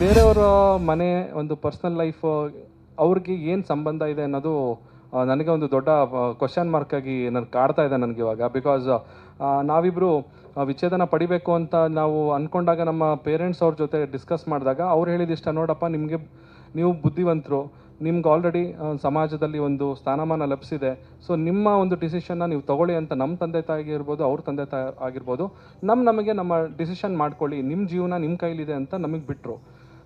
ಬೇರೆಯವರ ಮನೆ, ಒಂದು ಪರ್ಸ್ನಲ್ ಲೈಫ್ ಅವ್ರಿಗೆ ಏನು ಸಂಬಂಧ ಇದೆ ಅನ್ನೋದು ನನಗೆ ಒಂದು ದೊಡ್ಡ ಕ್ವಶನ್ ಆಗಿ ನನಗೆ ಕಾಡ್ತಾ ಇದೆ ನನಗೆ ಇವಾಗ. ಬಿಕಾಸ್ ನಾವಿಬ್ಬರು ವಿಚ್ಛೇದನ ಪಡಿಬೇಕು ಅಂತ ನಾವು ಅಂದ್ಕೊಂಡಾಗ ನಮ್ಮ ಪೇರೆಂಟ್ಸ್ ಅವ್ರ ಜೊತೆ ಡಿಸ್ಕಸ್ ಮಾಡಿದಾಗ ಅವ್ರು ಹೇಳಿದಿಷ್ಟ ನೋಡಪ್ಪ, ನಿಮಗೆ ನೀವು ಬುದ್ಧಿವಂತರು, ನಿಮ್ಗೆ ಆಲ್ರೆಡಿ ಸಮಾಜದಲ್ಲಿ ಒಂದು ಸ್ಥಾನಮಾನ ಲಭಿಸಿದೆ ಸೊ ನಿಮ್ಮ ಒಂದು ಡಿಸಿಷನ್ನ ನೀವು ತಗೊಳ್ಳಿ ಅಂತ ನಮ್ಮ ತಂದೆ ತಾಯಿಗೆ ಇರ್ಬೋದು, ಅವ್ರ ತಂದೆ ತಾಯಿ ಆಗಿರ್ಬೋದು. ನಮ್ಮ ನಮಗೆ ನಮ್ಮ ಡಿಸಿಷನ್ ಮಾಡ್ಕೊಳ್ಳಿ ನಿಮ್ಮ ಜೀವನ ನಿಮ್ಮ ಕೈಲಿದೆ ಅಂತ ನಮಗೆ ಬಿಟ್ಟರು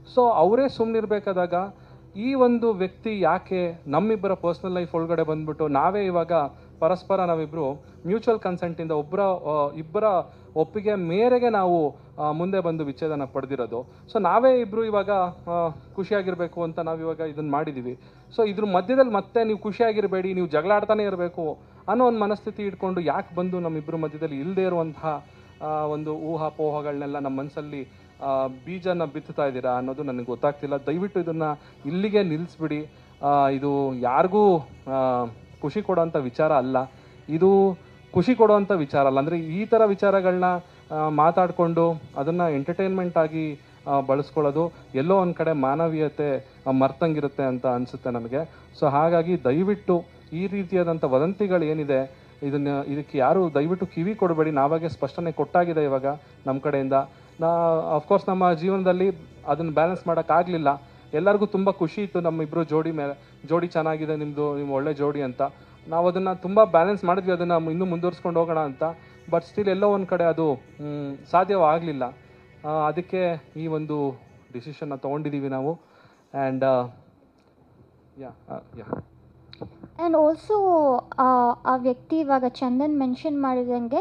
ಸೊ ಅವರೇ ಸುಮ್ಮನಿರ್ಬೇಕಾದಾಗ ಈ ಒಂದು ವ್ಯಕ್ತಿ ಯಾಕೆ ನಮ್ಮಿಬ್ಬರ ಪರ್ಸ್ನಲ್ ಲೈಫ್ ಒಳಗಡೆ ಬಂದ್ಬಿಟ್ಟು ನಾವೇ ಇವಾಗ ಪರಸ್ಪರ ನಾವಿಬ್ಬರು ಮ್ಯೂಚುವಲ್ ಕನ್ಸೆಂಟಿಂದ ಒಬ್ಬರ ಇಬ್ಬರ ಒಪ್ಪಿಗೆ ಮೇರೆಗೆ ನಾವು ಮುಂದೆ ಬಂದು ವಿಚ್ಛೇದನ ಪಡೆದಿರೋದು. ಸೊ ನಾವೇ ಇಬ್ಬರು ಇವಾಗ ಖುಷಿಯಾಗಿರಬೇಕು ಅಂತ ನಾವು ಇವಾಗ ಇದನ್ನು ಮಾಡಿದ್ದೀವಿ ಸೊ ಇದ್ರ ಮಧ್ಯದಲ್ಲಿ ಮತ್ತೆ ನೀವು ಖುಷಿಯಾಗಿರಬೇಡಿ, ನೀವು ಜಗಳಾಡ್ತಾನೆ ಇರಬೇಕು ಅನ್ನೋ ಒಂದು ಮನಸ್ಥಿತಿ ಇಟ್ಕೊಂಡು ಯಾಕೆ ಬಂದು ನಮ್ಮಿಬ್ಬರ ಮಧ್ಯದಲ್ಲಿ ಇಲ್ಲದೇ ಇರುವಂತಹ ಒಂದು ಊಹಾಪೋಹಗಳನ್ನೆಲ್ಲ ನಮ್ಮ ಮನಸ್ಸಲ್ಲಿ ಬೀಜನ ಬಿತ್ತುತ್ತಾ ಇದ್ದೀರಾ ಅನ್ನೋದು ನನಗೆ ಗೊತ್ತಾಗ್ತಿಲ್ಲ. ದಯವಿಟ್ಟು ಇದನ್ನು ಇಲ್ಲಿಗೆ ನಿಲ್ಲಿಸ್ಬಿಡಿ. ಇದು ಯಾರಿಗೂ ಖುಷಿ ಕೊಡೋಂಥ ವಿಚಾರ ಅಲ್ಲ. ಇದು ಖುಷಿ ಕೊಡುವಂಥ ವಿಚಾರ ಅಲ್ಲ. ಅಂದರೆ ಈ ಥರ ವಿಚಾರಗಳನ್ನ ಮಾತಾಡಿಕೊಂಡು ಅದನ್ನು ಎಂಟರ್ಟೈನ್ಮೆಂಟ್ ಆಗಿ ಆ, ಬಳಸ್ಕೊಳ್ಳೋದು ಎಲ್ಲೋ ಒಂದು ಕಡೆ ಮಾನವೀಯತೆ ಮರ್ತಂಗಿರುತ್ತೆ ಅಂತ ಅನಿಸುತ್ತೆ ನನಗೆ. ಸೊ ಹಾಗಾಗಿ ದಯವಿಟ್ಟು ಈ ರೀತಿಯಾದಂಥ ವದಂತಿಗಳು ಏನಿದೆ ಇದನ್ನು ಇದಕ್ಕೆ ಯಾರು ದಯವಿಟ್ಟು ಕಿವಿ ಕೊಡಬೇಡಿ. ನಾವಾಗೆ ಸ್ಪಷ್ಟನೆ ಕೊಟ್ಟಾಗಿದೆ ಇವಾಗ ನಮ್ಮ ಕಡೆಯಿಂದ. ನಾ ಅಫ್ಕೋರ್ಸ್ ನಮ್ಮ ಜೀವನದಲ್ಲಿ ಅದನ್ನು ಬ್ಯಾಲೆನ್ಸ್ ಮಾಡೋಕ್ಕಾಗಲಿಲ್ಲ. ಎಲ್ಲರಿಗೂ ತುಂಬ ಖುಷಿ ಇತ್ತು ನಮ್ಮಿಬ್ಬರು ಜೋಡಿ ಮೇಲೆ ಜೋಡಿ ಚೆನ್ನಾಗಿದೆ ನಿಮ್ಮದು ನಿಮ್ಮ ಒಳ್ಳೆ ಜೋಡಿ ಅಂತ. ನಾವು ಅದನ್ನು ತುಂಬ ಬ್ಯಾಲೆನ್ಸ್ ಮಾಡಿದ್ವಿ, ಅದನ್ನು ಇನ್ನೂ ಮುಂದುವರ್ಸ್ಕೊಂಡು ಹೋಗೋಣ ಅಂತ. ಬಟ್ ಸ್ಟಿಲ್ ಎಲ್ಲೋ ಒಂದು ಕಡೆ ಅದು ಸಾಧ್ಯವಾಗಲಿಲ್ಲ. ಅದಕ್ಕೆ ಈ ಒಂದು ಡಿಸಿಷನ್ನ ತೊಗೊಂಡಿದ್ದೀವಿ ನಾವು. And yeah yeah and also ಆ ವ್ಯಕ್ತಿ ಇವಾಗ ಚಂದನ್ ಮೆನ್ಷನ್ ಮಾಡಿದಂಗೆ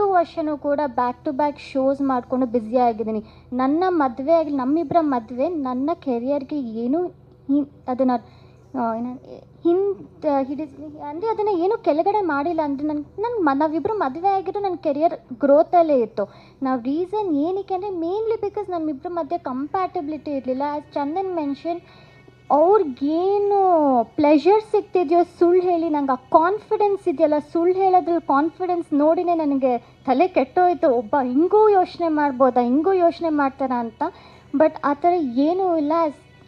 ವರ್ಷನೂ ಕೂಡ ಬ್ಯಾಕ್ ಟು ಬ್ಯಾಕ್ ಶೋಸ್ ಮಾಡಿಕೊಂಡು ಬ್ಯುಸಿ ಆಗಿದ್ದೀನಿ. ನನ್ನ ಮದುವೆ ಆಗಲಿ ನಮ್ಮಿಬ್ಬರ ಮದುವೆ ನನ್ನ ಕೆರಿಯರ್ಗೆ ಏನೂ ಹಿ- ಅದನ್ನು ಹಿಂದೆ ಹಿಡಿಸಿ ಅಂದರೆ ಅದನ್ನು ಏನು ಕೆಳಗಡೆ ಮಾಡಿಲ್ಲ. ಅಂದರೆ ನನ್ನ ನನ್ನ ನಾವಿಬ್ಬರು ಮದುವೆ ಆಗಿದ್ದು ನನ್ನ ಕೆರಿಯರ್ ಗ್ರೋತಲ್ಲೇ ಇತ್ತು. ನಾವು ರೀಸನ್ ಏನಕ್ಕೆ ಅಂದರೆ ಮೇನ್ಲಿ ಬಿಕಾಸ್ ನಮ್ಮಿಬ್ಬರ ಮಧ್ಯೆ ಕಂಪ್ಯಾಟಬಿಲಿಟಿ ಇರಲಿಲ್ಲ. ಆ್ಯಸ್ ಚಂದನ್ ಮೆನ್ಷನ್ ಅವ್ರಿಗೇನು ಪ್ಲೆಷರ್ ಸಿಗ್ತಿದೆಯೋ ಸುಳ್ಳು ಹೇಳಿ, ನಂಗೆ ಆ ಕಾನ್ಫಿಡೆನ್ಸ್ ಇದೆಯಲ್ಲ, ಸುಳ್ಳು ಹೇಳೋದ್ರಲ್ಲಿ ಕಾನ್ಫಿಡೆನ್ಸ್ ನೋಡಿನೇ ನನಗೆ ತಲೆ ಕೆಟ್ಟೋಯ್ತು. ಒಬ್ಬ ಹಿಂಗೂ ಯೋಚನೆ ಮಾಡ್ಬೋದಾ, ಹಿಂಗೂ ಯೋಚನೆ ಮಾಡ್ತಾರ ಅಂತ. ಬಟ್ ಆ ಥರ ಏನೂ ಇಲ್ಲ.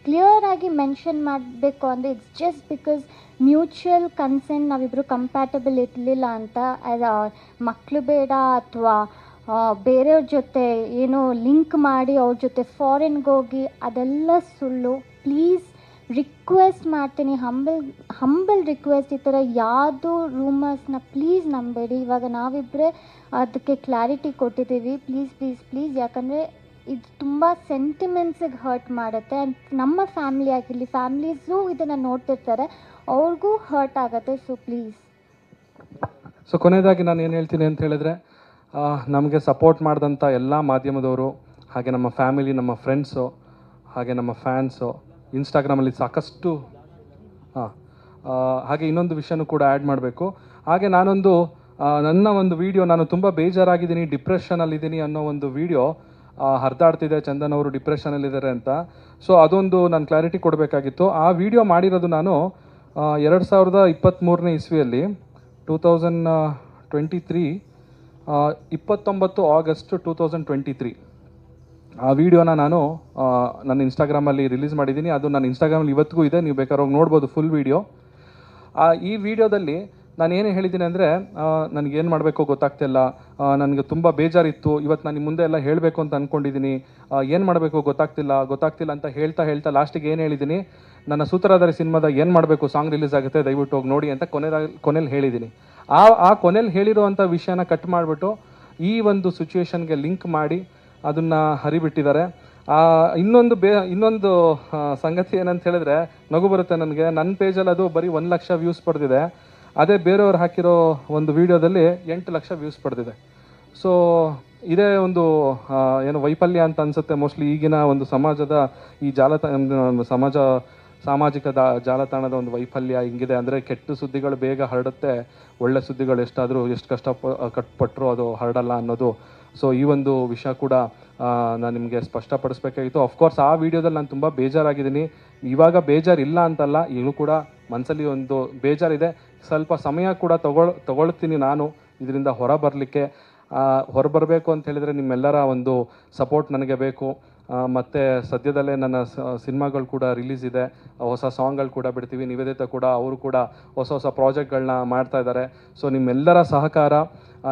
ಕ್ಲಿಯರ್ ಆಗಿ ಮೆನ್ಷನ್ ಮಾಡಬೇಕು ಅಂದರೆ it's just because mutual consent ನಾವಿಬ್ಬರು ಕಂಪ್ಯಾಟಬಲ್ ಇರಲಿಲ್ಲ ಅಂತ. ಮಕ್ಕಳು ಬೇಡ ಅಥವಾ ಬೇರೆಯವ್ರ ಜೊತೆ ಏನೋ ಲಿಂಕ್ ಮಾಡಿ ಅವ್ರ ಜೊತೆ ಫಾರಿನ್ಗೆ ಹೋಗಿ, ಅದೆಲ್ಲ ಸುಳ್ಳು. ಪ್ಲೀಸ್ ರಿಕ್ವೆಸ್ಟ್ ಮಾಡ್ತೀನಿ ಹಂಬಲ್ ಹಂಬಲ್ ರಿಕ್ವೆಸ್ಟ್ ಈ ಥರ ಯಾವುದು ರೂಮರ್ಸ್ನ ಪ್ಲೀಸ್ ನಂಬೇಡಿ. ಇವಾಗ ನಾವಿಬ್ಬರೇ ಅದಕ್ಕೆ ಕ್ಲಾರಿಟಿ ಕೊಟ್ಟಿದ್ದೀವಿ. ಪ್ಲೀಸ್ ಪ್ಲೀಸ್ ಪ್ಲೀಸ್ ಯಾಕಂದರೆ ಇದು ತುಂಬ ಸೆಂಟಿಮೆಂಟ್ಸಿಗೆ ಹರ್ಟ್ ಮಾಡುತ್ತೆ. ಆ್ಯಂಡ್ ನಮ್ಮ ಫ್ಯಾಮಿಲಿ ಆಗಿರಲಿ ಫ್ಯಾಮಿಲೀಸು ಇದನ್ನು ನೋಡ್ತಿರ್ತಾರೆ. ಅವ್ರಿಗೂ ಹರ್ಟ್ ಆಗುತ್ತೆ. ಸೊ ಪ್ಲೀಸ್ ಸೊ ಕೊನೆಯದಾಗಿ ನಾನು ಏನು ಹೇಳ್ತೀನಿ ಅಂತ ಹೇಳಿದ್ರೆ ನಮಗೆ ಸಪೋರ್ಟ್ ಮಾಡಿದಂಥ ಎಲ್ಲ ಮಾಧ್ಯಮದವರು, ಹಾಗೆ ನಮ್ಮ ಫ್ಯಾಮಿಲಿ ನಮ್ಮ ಫ್ರೆಂಡ್ಸು ಹಾಗೆ ನಮ್ಮ ಫ್ಯಾನ್ಸು ಇನ್ಸ್ಟಾಗ್ರಾಮಲ್ಲಿ ಸಾಕಷ್ಟು ಹಾಂ ಹಾಗೆ ಇನ್ನೊಂದು ವಿಷಯನೂ ಕೂಡ ಆ್ಯಡ್ ಮಾಡಬೇಕು. ಹಾಗೆ ನಾನೊಂದು ನನ್ನ ಒಂದು ವಿಡಿಯೋ, ನಾನು ತುಂಬ ಬೇಜಾರಾಗಿದ್ದೀನಿ, ಡಿಪ್ರೆಷನಲ್ಲಿದ್ದೀನಿ ಅನ್ನೋ ಒಂದು ವಿಡಿಯೋ ಹರಿದಾಡ್ತಿದೆ, ಚಂದನ್ ಅವರು ಡಿಪ್ರೆಷನಲ್ಲಿದ್ದಾರೆ ಅಂತ. ಸೊ, ಅದೊಂದು ನಾನು ಕ್ಲಾರಿಟಿ ಕೊಡಬೇಕಾಗಿತ್ತು. ಆ ವಿಡಿಯೋ ಮಾಡಿರೋದು ನಾನು ಎರಡು ಸಾವಿರದ ಇಪ್ಪತ್ತ್ಮೂರನೇ ಇಸ್ವಿಯಲ್ಲಿ, ಟೂ ತೌಸಂಡ್ ಟ್ವೆಂಟಿ ತ್ರೀ ಇಪ್ಪತ್ತೊಂಬತ್ತು August two thousand twenty three. ಆ ವಿಡಿಯೋನ ನಾನು ನನ್ನ ಇನ್ಸ್ಟಾಗ್ರಾಮಲ್ಲಿ ರಿಲೀಸ್ ಮಾಡಿದ್ದೀನಿ. ಅದು ನನ್ನ ಇನ್ಸ್ಟಾಗ್ರಾಮಲ್ಲಿ ಇವತ್ತಿಗೂ ಇದೆ. ನೀವು ಬೇಕಾದ್ರೆ ಹೋಗಿ ನೋಡ್ಬೋದು ಫುಲ್ ವಿಡಿಯೋ ಆ, ಈ ವಿಡಿಯೋದಲ್ಲಿ ನಾನು ಏನು ಹೇಳಿದ್ದೀನಿ ಅಂದರೆ ನನಗೇನು ಮಾಡಬೇಕು ಗೊತ್ತಾಗ್ತಿಲ್ಲ ನನಗೆ ತುಂಬ ಬೇಜಾರಿತ್ತು. ಇವತ್ತು ನಾನು ಮುಂದೆ ಎಲ್ಲ ಹೇಳಬೇಕು ಅಂತ ಅಂದ್ಕೊಂಡಿದ್ದೀನಿ ಏನು ಮಾಡಬೇಕು ಗೊತ್ತಾಗ್ತಿಲ್ಲ ಗೊತ್ತಾಗ್ತಿಲ್ಲ ಅಂತ ಹೇಳ್ತಾ ಹೇಳ್ತಾ ಲಾಸ್ಟಿಗೆ ಏನು ಹೇಳಿದ್ದೀನಿ, ನನ್ನ ಸೂತ್ರಧಾರಿ ಸಿನಿಮಾದ ಏನು ಮಾಡಬೇಕು ಸಾಂಗ್ ರಿಲೀಸ್ ಆಗುತ್ತೆ ದಯವಿಟ್ಟು ಹೋಗಿ ನೋಡಿ ಅಂತ ಕೊನೆದಾಗ ಕೊನೆಯಲ್ಲಿ ಹೇಳಿದ್ದೀನಿ. ಆ ಆ ಕೊನೆಯಲ್ಲಿ ಹೇಳಿರುವಂಥ ವಿಷಯನ ಕಟ್ ಮಾಡಿಬಿಟ್ಟು ಈ ಒಂದು ಸಿಚುವೇಶನ್ಗೆ ಲಿಂಕ್ ಮಾಡಿ ಅದನ್ನು ಹರಿಬಿಟ್ಟಿದ್ದಾರೆ. ಆ, ಇನ್ನೊಂದು ಬೇ ಇನ್ನೊಂದು ಸಂಗತಿ ಏನಂತ ಹೇಳಿದ್ರೆ ನಗು ಬರುತ್ತೆ ನನಗೆ. ನನ್ನ ಪೇಜಲ್ಲಿ ಅದು ಬರೀ ಒಂದು ಲಕ್ಷ ವ್ಯೂಸ್ ಪಡೆದಿದೆ. ಅದೇ ಬೇರೆಯವ್ರು ಹಾಕಿರೋ ಒಂದು ವಿಡಿಯೋದಲ್ಲಿ ಎಂಟು ಲಕ್ಷ ವ್ಯೂಸ್ ಪಡೆದಿದೆ. ಸೊ ಇದೇ ಒಂದು ಏನು ವೈಫಲ್ಯ ಅಂತ ಅನ್ಸುತ್ತೆ ಮೋಸ್ಟ್ಲಿ ಈಗಿನ ಒಂದು ಸಮಾಜದ ಈ ಜಾಲತಾಣ ಒಂದು ಸಮಾಜ ಸಾಮಾಜಿಕ ದಾ ಜಾಲತಾಣದ ಒಂದು ವೈಫಲ್ಯ ಹಿಂಗಿದೆ ಅಂದರೆ ಕೆಟ್ಟ ಸುದ್ದಿಗಳು ಬೇಗ ಹರಡುತ್ತೆ. ಒಳ್ಳೆ ಸುದ್ದಿಗಳು ಎಷ್ಟಾದರೂ ಎಷ್ಟು ಕಷ್ಟ ಕಟ್ಪಟ್ಟರು ಅದು ಹರಡಲ್ಲ ಅನ್ನೋದು ಸೊ ಈ ಒಂದು ವಿಷಯ ಕೂಡ ನಾನು ನಿಮಗೆ ಸ್ಪಷ್ಟಪಡಿಸ್ಬೇಕಾಗಿತ್ತು. ಅಫ್ಕೋರ್ಸ್ ಆ ವಿಡಿಯೋದಲ್ಲಿ ನಾನು ತುಂಬ ಬೇಜಾರಾಗಿದ್ದೀನಿ. ಇವಾಗ ಬೇಜಾರಿಲ್ಲ ಅಂತಲ್ಲ, ಈಗಲೂ ಕೂಡ ಮನಸ್ಸಲ್ಲಿ ಒಂದು ಬೇಜಾರಿದೆ. ಸ್ವಲ್ಪ ಸಮಯ ಕೂಡ ತಗೊಳ್, ತಗೊಳ್ತೀನಿ ನಾನು ಇದರಿಂದ ಹೊರ ಬರಲಿಕ್ಕೆ ಹೊರ ಬರಬೇಕು ಅಂತ ಹೇಳಿದರೆ ನಿಮ್ಮೆಲ್ಲರ ಒಂದು ಸಪೋರ್ಟ್ ನನಗೆ ಬೇಕು. ಮತ್ತೆ ಸದ್ಯದಲ್ಲೇ ನನ್ನ ಸಿನಿಮಾಗಳು ಕೂಡ ರಿಲೀಸ್ ಇದೆ. ಹೊಸ ಸಾಂಗ್ಗಳು ಕೂಡ ಬಿಡ್ತೀವಿ. ನಿವೇದಿತ ಕೂಡ, ಅವರು ಕೂಡ ಹೊಸ ಹೊಸ ಪ್ರಾಜೆಕ್ಟ್ಗಳನ್ನ ಮಾಡ್ತಾ ಇದ್ದಾರೆ. ಸೊ ನಿಮ್ಮೆಲ್ಲರ ಸಹಕಾರ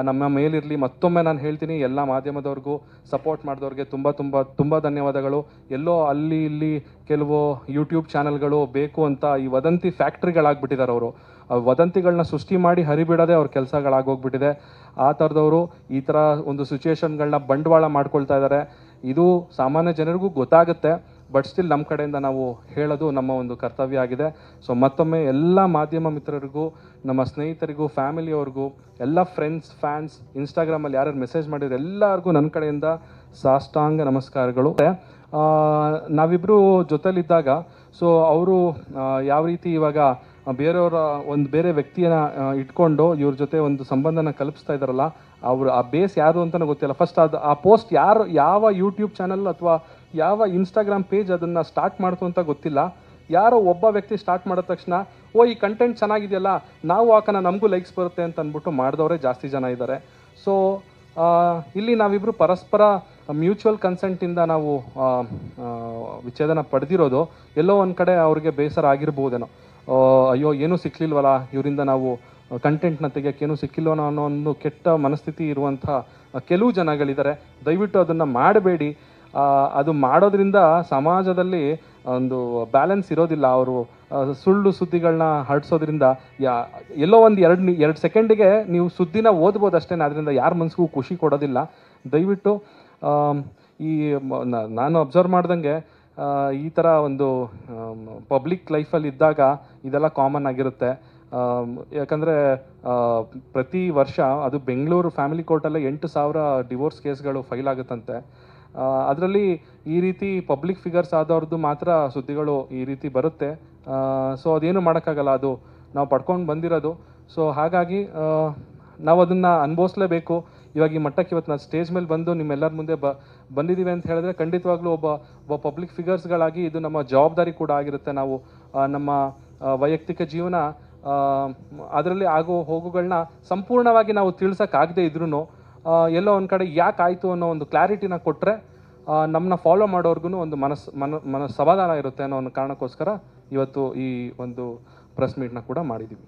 ನಮ್ಮ ಮೇಲಿರಲಿ. ಮತ್ತೊಮ್ಮೆ ನಾನು ಹೇಳ್ತೀನಿ, ಎಲ್ಲ ಮಾಧ್ಯಮದವ್ರಿಗೂ ಸಪೋರ್ಟ್ ಮಾಡಿದವ್ರಿಗೆ ತುಂಬ ತುಂಬ ತುಂಬ ಧನ್ಯವಾದಗಳು. ಎಲ್ಲೋ ಅಲ್ಲಿ ಇಲ್ಲಿ ಕೆಲವು ಯೂಟ್ಯೂಬ್ ಚಾನಲ್ಗಳು ಬೇಕು ಅಂತ ಈ ವದಂತಿ ಫ್ಯಾಕ್ಟ್ರಿಗಳಾಗ್ಬಿಟ್ಟಿದ್ದಾರೆ ಅವರು. ವದಂತಿಗಳನ್ನ ಸೃಷ್ಟಿ ಮಾಡಿ ಹರಿಬಿಡೋದೇ ಅವ್ರ ಕೆಲಸಗಳಾಗೋಗ್ಬಿಟ್ಟಿದೆ. ಆ ಥರದವರು ಈ ಥರ ಒಂದು ಸಿಚುವೇಶನ್ಗಳನ್ನ ಬಂಡವಾಳ ಮಾಡ್ಕೊಳ್ತಾ ಇದ್ದಾರೆ. ಇದು ಸಾಮಾನ್ಯ ಜನರಿಗೂ ಗೊತ್ತಾಗುತ್ತೆ ಬಟ್ ಸ್ಟಿಲ್ ನಮ್ಮ ಕಡೆಯಿಂದ ನಾವು ಹೇಳೋದು ನಮ್ಮ ಒಂದು ಕರ್ತವ್ಯ ಆಗಿದೆ. ಸೊ ಮತ್ತೊಮ್ಮೆ ಎಲ್ಲ ಮಾಧ್ಯಮ ಮಿತ್ರರಿಗೂ, ನಮ್ಮ ಸ್ನೇಹಿತರಿಗೂ ಫ್ಯಾಮಿಲಿಯವ್ರಿಗೂ ಎಲ್ಲ ಫ್ರೆಂಡ್ಸ್ ಫ್ಯಾನ್ಸ್ ಇನ್ಸ್ಟಾಗ್ರಾಮಲ್ಲಿ ಯಾರ್ಯಾರು ಮೆಸೇಜ್ ಮಾಡಿದ್ರು ಎಲ್ಲರಿಗೂ ನನ್ನ ಕಡೆಯಿಂದ ಸಾಷ್ಟಾಂಗ ನಮಸ್ಕಾರಗಳು. ನಾವಿಬ್ಬರು ಜೊತೆಲಿದ್ದಾಗ ಸೊ ಅವರು ಯಾವ ರೀತಿ ಇವಾಗ ಬೇರೆಯವರ, ಒಂದು ಬೇರೆ ವ್ಯಕ್ತಿಯನ್ನು ಇಟ್ಕೊಂಡು ಇವ್ರ ಜೊತೆ ಒಂದು ಸಂಬಂಧನ ಕಲ್ಪಿಸ್ತಾ ಇದ್ದಾರಲ್ಲ ಅವರು ಆ ಬೇಸ್ ಯಾರು ಅಂತಲೂ ಗೊತ್ತಿಲ್ಲ. ಫಸ್ಟ್ ಅದು ಆ ಪೋಸ್ಟ್ ಯಾರು, ಯಾವ ಯೂಟ್ಯೂಬ್ ಚಾನಲ್ ಅಥವಾ ಯಾವ ಇನ್ಸ್ಟಾಗ್ರಾಮ್ ಪೇಜ್ ಅದನ್ನು ಸ್ಟಾರ್ಟ್ ಮಾಡ್ತು ಅಂತ ಗೊತ್ತಿಲ್ಲ. ಯಾರೋ ಒಬ್ಬ ವ್ಯಕ್ತಿ ಸ್ಟಾರ್ಟ್ ಮಾಡಿದ ತಕ್ಷಣ, ಓ, ಈ ಕಂಟೆಂಟ್ ಚೆನ್ನಾಗಿದೆಯಲ್ಲ, ನಾವು ಹಾಕೋಣ ನಮಗೂ ಲೈಕ್ಸ್ ಬರುತ್ತೆ ಅಂತ ಅಂದ್ಬಿಟ್ಟು ಮಾಡಿದವರೇ ಜಾಸ್ತಿ ಜನ ಇದ್ದಾರೆ ಸೊ ಇಲ್ಲಿ ನಾವಿಬ್ಬರು ಪರಸ್ಪರ ಮ್ಯೂಚುವಲ್ ಕನ್ಸೆಂಟಿಂದ ನಾವು ವಿಚ್ಛೇದನ ಪಡೆದಿರೋದು ಎಲ್ಲೋ ಒಂದು ಕಡೆ ಅವ್ರಿಗೆ ಬೇಸರ ಆಗಿರ್ಬೋದೇನೋ. ಅಯ್ಯೋ, ಏನೂ ಸಿಕ್ಲಿಲ್ವಲ್ಲ, ಇವರಿಂದ ನಾವು ಕಂಟೆಂಟ್ನ ತೆಗೆಯೋಕ್ಕೇನು ಏನೂ ಸಿಕ್ಕಿಲ್ವನೋ ಅನ್ನೋ ಒಂದು ಕೆಟ್ಟ ಮನಸ್ಥಿತಿ ಇರುವಂಥ ಕೆಲವು ಜನಗಳಿದ್ದಾರೆ. ದಯವಿಟ್ಟು ಅದನ್ನು ಮಾಡಬೇಡಿ. ಅದು ಮಾಡೋದ್ರಿಂದ ಸಮಾಜದಲ್ಲಿ ಒಂದು ಬ್ಯಾಲೆನ್ಸ್ ಇರೋದಿಲ್ಲ. ಅವರು ಸುಳ್ಳು ಸುದ್ದಿಗಳನ್ನ ಹರಡ್ಸೋದ್ರಿಂದ ಯಾ, ಎಲ್ಲೋ ಒಂದು ಎರಡು ಎರಡು ಸೆಕೆಂಡಿಗೆ ನೀವು ಸುದ್ದಿನ ಓದ್ಬೋದು ಅಷ್ಟೇ. ಅದರಿಂದ ಯಾರ ಮನಸ್ಸಿಗೂ ಖುಷಿ ಕೊಡೋದಿಲ್ಲ. ದಯವಿಟ್ಟು ಈ ನಾನು ಅಬ್ಸರ್ವ್ ಮಾಡ್ದಂಗೆ ಈ ಥರ ಒಂದು ಪಬ್ಲಿಕ್ ಲೈಫಲ್ಲಿ ಇದ್ದಾಗ ಇದೆಲ್ಲ ಕಾಮನ್ ಆಗಿರುತ್ತೆ. ಯಾಕಂದರೆ ಪ್ರತಿ ವರ್ಷ ಅದು ಬೆಂಗಳೂರು ಫ್ಯಾಮಿಲಿ ಕೋರ್ಟಲ್ಲೇ ಎಂಟು ಸಾವಿರ ಡಿವೋರ್ಸ್ ಕೇಸ್ಗಳು ಫೈಲ್ ಆಗುತ್ತಂತೆ. ಅದರಲ್ಲಿ ಈ ರೀತಿ ಪಬ್ಲಿಕ್ ಫಿಗರ್ಸ್ ಆದವ್ರದ್ದು ಮಾತ್ರ ಸುದ್ದಿಗಳು ಈ ರೀತಿ ಬರುತ್ತೆ. ಸೊ ಅದೇನು ಮಾಡೋಕ್ಕಾಗಲ್ಲ, ಅದು ನಾವು ಪಡ್ಕೊಂಡು ಬಂದಿರೋದು. ಸೊ ಹಾಗಾಗಿ ನಾವು ಅದನ್ನು ಅನುಭವಿಸ್ಲೇಬೇಕು. ಇವಾಗ ಈ ಮಟ್ಟಕ್ಕೆ ಇವತ್ತು ನಾನು ಸ್ಟೇಜ್ ಮೇಲೆ ಬಂದು ನಿಮ್ಮೆಲ್ಲರ ಮುಂದೆ ಬ ಬಂದಿದ್ದೀವಿ ಅಂತ ಹೇಳಿದ್ರೆ ಖಂಡಿತವಾಗ್ಲೂ ಒಬ್ಬ ಒಬ್ಬ ಪಬ್ಲಿಕ್ ಫಿಗರ್ಸ್ಗಳಾಗಿ ಇದು ನಮ್ಮ ಜವಾಬ್ದಾರಿ ಕೂಡ ಆಗಿರುತ್ತೆ. ನಾವು ನಮ್ಮ ವೈಯಕ್ತಿಕ ಜೀವನ ಅದರಲ್ಲಿ ಆಗೋ ಹೋಗುಗಳನ್ನ ಸಂಪೂರ್ಣವಾಗಿ ನಾವು ತಿಳಿಸೋಕ್ಕಾಗದೇ ಇದ್ರೂ ಎಲ್ಲೋ ಒಂದು ಕಡೆ ಯಾಕೆ ಆಯಿತು ಅನ್ನೋ ಒಂದು ಕ್ಲಾರಿಟಿನ ಕೊಟ್ಟರೆ ನಮ್ಮನ್ನ ಫಾಲೋ ಮಾಡೋರ್ಗು ಒಂದು ಮನಸ್ಸು ಮನ ಮನಸ್ಸು ಸಮಾಧಾನ ಇರುತ್ತೆ ಅನ್ನೋ ಒಂದು ಕಾರಣಕ್ಕೋಸ್ಕರ ಇವತ್ತು ಈ ಒಂದು ಪ್ರೆಸ್ ಮೀಟ್ನ ಕೂಡ ಮಾಡಿದ್ದೀವಿ